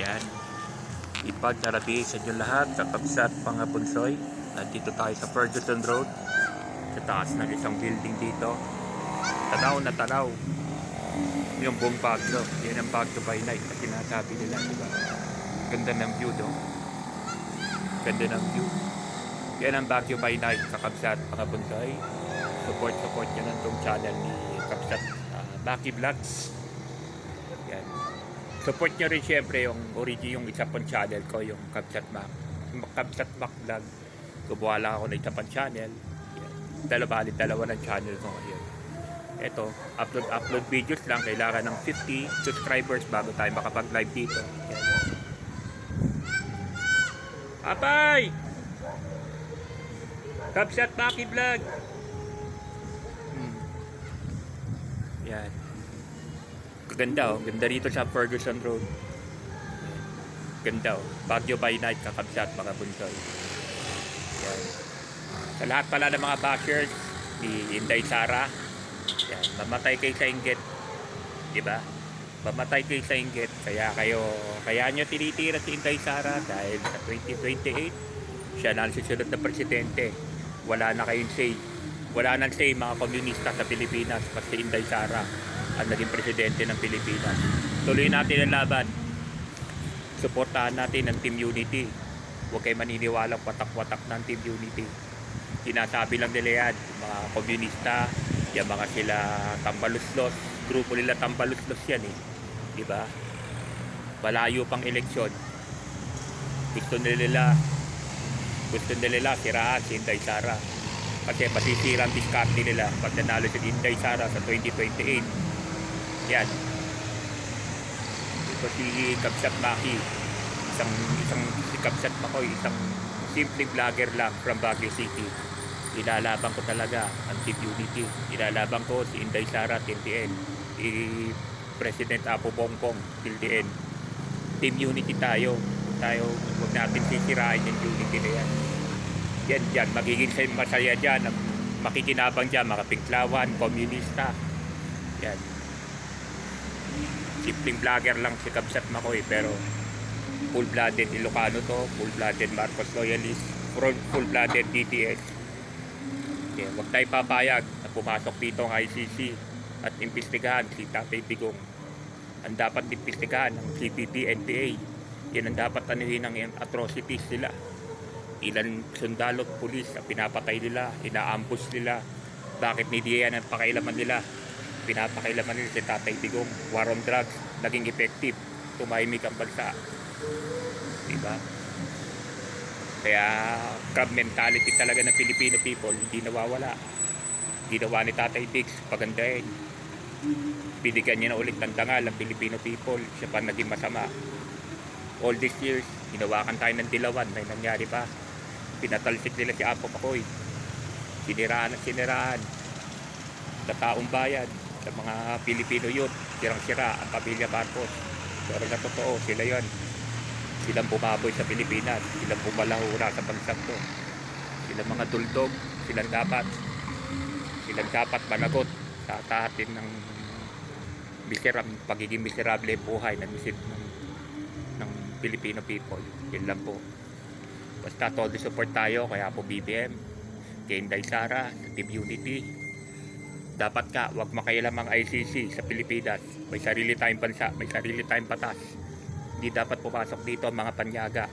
Yan. Ipagkarabi sa inyo lahat sa Kapsat Pangapunsoy. Nandito tayo sa Ferguson Road. Sa taas ng isang building dito. Tanaw na tanaw. Yung buong Baguio. Yan ang Baguio by night na sinasabi nila. Diba? Ganda ng view do. Ganda ng view. Yan ang Baguio by night sa Kapsat Pangapunsoy. Support support nyo ng tong channel ni Kapsat uh, Baki Vlogs. Yan. Support nyo rin syempre yung origin yung isa pang channel ko, yung Kapsat Mac. Kapsat Mac Vlog. Gumawa lang ako ng isa pang channel. Yan. Dalawa, dalawa ng channel ko ngayon. Ito, upload upload videos lang. Kailangan ng 50 subscribers bago tayo makapag-live dito. Yan. Apay! Maki Vlog! Hmm. Yan. Ganda oh. Ganda rito sa Ferguson Road. Ganda oh. Baguio by night kakabsat mga bunsoy. Yan. Sa lahat pala ng mga bashers ni Inday Sara. Yan. Mamatay kay sa inggit. Di ba? Mamatay kay sa inggit. Kaya kayo, kaya nyo tinitira si Inday Sara dahil sa 2028 siya na ang susunod na presidente. Wala na kayong say. Wala nang say mga komunista sa Pilipinas pati Inday Sara ang naging presidente ng Pilipinas. Tuloy natin ang laban. Suportahan natin ang Team Unity. Huwag kayo maniniwalang watak-watak ng Team Unity. Sinasabi lang nila yan, mga komunista, yung mga sila tambaluslos, grupo nila tambaluslos yan eh. Di ba? Malayo pang eleksyon. Gusto nila gusto nila siraan si Inday Sara. Kasi masisira ang diskarte nila pag nanalo si Inday Sara sa 2028. Yan. Ito si Kabsat Maki. Isang, isang si Kabsat Makoy, isang simple vlogger lang from Baguio City. Ilalaban ko talaga ang Team Unity. Ilalaban ko si Inday Sara, TNTN. Si President Apo Bongbong, TNTN. Team Unity tayo. Tayo, huwag natin sisirain yung unity na yan. Yan dyan, magiging masaya dyan. Ang makikinabang dyan, mga pinklawan, komunista. Yan. Simpleng vlogger lang si Kabsat Makoy, pero full-blooded Ilocano to, full-blooded Marcos loyalist, full- full-blooded DTS. Okay, huwag tayo papayag na pumasok dito ang ICC at imbestigahan si Tatay Digong. Ang dapat imbestigahan ng CPP, NPA. Yan ang dapat anuhin ng atrocities nila. Ilan sundalo at pulis ang pinapatay nila, inaambush nila. Bakit hindi yan ang pakailaman nila? Pinapakailaman nila si Tatay Digong. War on drugs, naging effective. Tumahimik ang bansa. Diba? Kaya crab mentality talaga ng Filipino people hindi nawawala. Ginawa ni Tatay Diggs pagandahin. Binigyan niya na ulit ng dangal ang Filipino people. Siya pa naging masama. All these years, ginawakan tayo ng dilawan. May nangyari pa. Pinatalsik nila si Apo Pakoy. Siniraan at siniraan. Sa taong bayan, sa mga Filipino youth, sirang-sira ang pamilya Marcos. Pero na totoo, sila yon silang bumaboy sa Pilipinas, silang bumalahura sa bansang to. Silang mga tuldog, silang dapat silang dapat managot sa tahatin ng miserab, pagiging miserable buhay ng misip ng, ng Filipino people. Yun lang po. Basta todo support tayo kaya po BBM, kay Inday Sara, sa Team Unity. Dapat ka, wag makailam ang ICC sa Pilipinas. May sarili tayong bansa, may sarili tayong batas hindi dapat pumasok dito ang mga panyaga.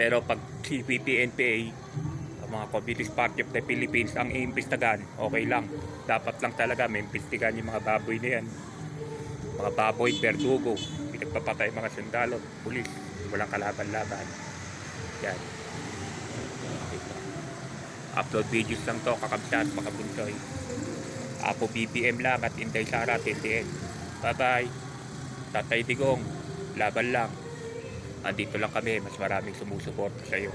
Pero pag CPP, NPA, ang mga Communist Party of the Philippines ang iimbestigahan, okay lang. Dapat lang talaga may imbestigahan yung mga baboy na yan. Mga baboy, berdugo, pinagpapatay mga sundalo, pulis, walang kalaban-laban. Yan. Upload videos lang to, kakabsat, makabunsoy. Apo BPM lang at Inday Sara, TNTN. Bye-bye. Tatay Digong, laban lang. Andito lang kami, mas maraming sumusuporta sa iyo.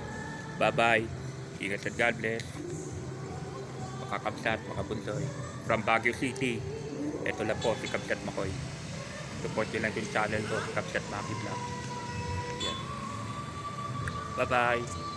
Bye-bye. Ingat at God bless. Makakamsat, makabunsoy. From Baguio City, ito lang po si Kamsat Makoy. Support nyo lang yung channel ko, Kamsat Maki Vlog. Bye-bye.